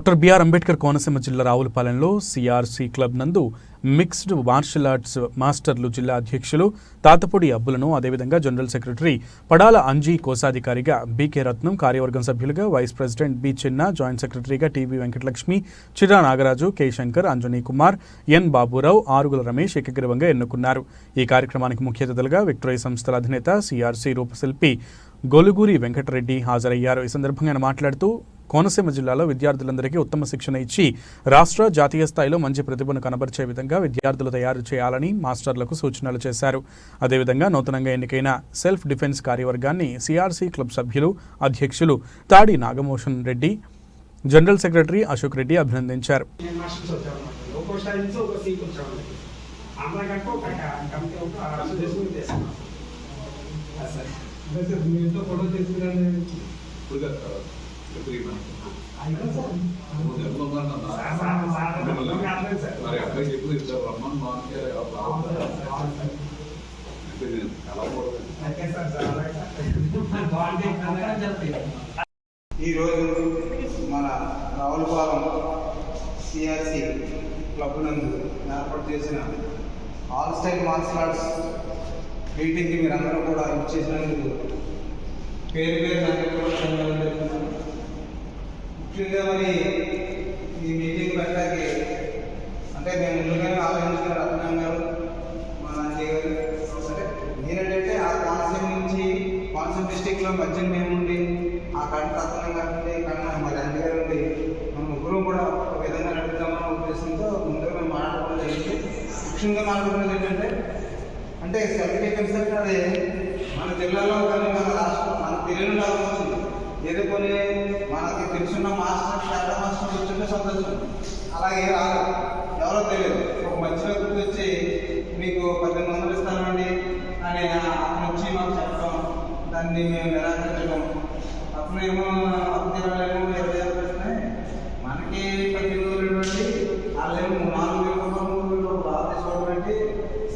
Doctor BR Ambedkar Konaseema జిల్లా రావులపాలెంలో CRC club నందు మిక్స్డ్ మార్షల్ ఆర్ట్స్ మాస్టర్లు జిల్లా అధ్యక్షులు తాతపూడి అబ్బులను అదేవిధంగా జనరల్ సెక్రటరీ పడాల అంజీ కోశాధికారిగా బీకే రత్నం కార్యవర్గం సభ్యులుగా vice president B Chinna joint సెక్రటరీగా TV Venkatalakshmi Chira Nagaraju K Shankar Anjani Kumar N Baburao Arugula Ramesh ఏకగ్రీవంగా ఎన్నుకున్నారు. ఈ కార్యక్రమానికి ముఖ్య అతిథులుగా విక్టోరియా సంస్థల అధినేత సిఆర్సీ రూపశిల్పి గొలుగూరి వెంకటరెడ్డి హాజరయ్యారు. ఈ సందర్భంగా ఆయన మాట్లాడుతూ కోనసీమ జిల్లాలో విద్యార్థులందరికీ ఉత్తమ శిక్షణ ఇచ్చి రాష్ట్ర జాతీయ స్థాయిలో మంచి ప్రతిభను కనబరిచే విధంగా విద్యార్థులు తయారు చేయాలని మాస్టర్లకు సూచనలు చేశారు. అదేవిధంగా నూతనంగా ఎన్నికైన సెల్ఫ్ డిఫెన్స్ కార్యవర్గాన్ని సిఆర్సీ క్లబ్ సభ్యులు అధ్యక్షులు తాడి నాగమోహన్ రెడ్డి జనరల్ సెక్రటరీ అశోక్ రెడ్డి అభినందించారు. నుంచి ఒక అసోసియేషన్ చేస్తున్నాం సార్. అదే సార్ మీ ఇంట్లో ఫోటో తీసుకురండి ఇప్పుడు కాదు సార్. ఇప్పుడు ఈ మనకి. అయినా సార్ ముందు ఎప్పుడు ఉన్నారన్న? సార్, సార్, సార్, మిమ్మల్ని కాదు సార్. మరి అబ్బాయికి ఎప్పుడు ఇద్దరు రమ్మని మాకే బాగుంటుంది అంటే నేను ఎలా పోవడం ఓకే సార్ సార్ అలాగే సార్. బాగుంటే ఈరోజు మన రావులపాలెం సిఆర్సి క్లబ్ నందు ఏర్పాటు చేసిన ఆల్ స్టైల్ మార్షల్ ఆర్ట్స్ మీటింగ్కి మీరందరూ కూడా ఇచ్చేసినందుకు పేరు పేరు నాకు కూడా ముఖ్యంగా మరి ఈ మీటింగ్ పెట్టడానికి అంటే మేము ముందుగానే ఆలోచించుకున్న రత్నం గారు మా నాన్నయ్య గారు సరే నేనేంటంటే ఆ కోనసీమ నుంచి కోనసీమ మధ్యన మేము ఉండి ఆ కంట రత్నం ఉండి కన్నా మరి అన్ని గారు ఉండి మన ముగ్గురు కూడా ఒక విధంగా నడుపుతామన్న ఉద్దేశంతో ముందుగా మేము మాట్లాడుకోవడం జరిగింది ముఖ్యంగా మాట్లాడుకున్నది ఏంటంటే అంటే సెల్ఫ్ డిఫెన్స్ అంటే అది. మన జిల్లాలో కానీ మన రాష్ట్రం మన తెలియని రావచ్చు ఏదో కొన్ని మనకి తెలుసున్న మాస్టర్ పేద మాస్టర్ వచ్చింటే సంతోషం అలాగే రాదు ఎవరో తెలియదు. ఒక మంచి దాన్ని మేము నిరాకరించడం అప్పుడేమో అప్పుడు ఏమో ఇరవై వస్తున్నాయి మనకి పద్దెనిమిది వేలు వాళ్ళేమో నాలుగు వేలు రూపాయలు మూడు వేలు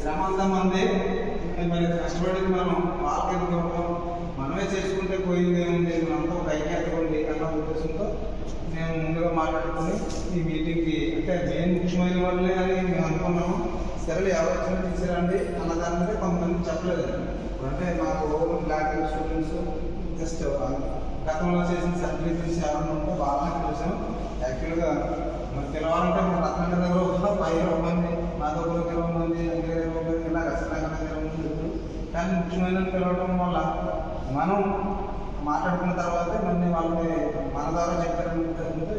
శ్రమ అంతా మంది. మరి కష్టపడి మనం వాళ్ళకి ఇవ్వడం మనమే చేసుకుంటే పోయింది ఏముంది మనంతా ఒక ఐక్యత అన్న ఉద్దేశంతో మేము ముందుగా మాట్లాడుకుని ఈ మీటింగ్కి అంటే మెయిన్ ముఖ్యమైన వాళ్ళే అని మేము అనుకున్నాము. సరే ఎవరు వచ్చినా తీసుకురండి అన్న మీద కొంతమంది చెప్పలేదు. అంటే మాకు బ్లాక్ స్టూడెంట్స్ జస్ట్ గతంలో చేసిన సర్టిఫికేట్స్ ఎవరైనా ఉంటే వాళ్ళని చూసాం. యాక్చువల్గా మరి తెలవాలంటే మన రత్న దగ్గర ఒక పై ఇరవై మంది మా దగ్గర ఒక ఇరవై మంది ఇరవై మంది ఇలా ఖచ్చితంగా ఇరవై మంది కానీ ముఖ్యమైన పిలవడం వల్ల మనం మాట్లాడుకున్న తర్వాత మళ్ళీ వాళ్ళని మన ద్వారా చెప్పారని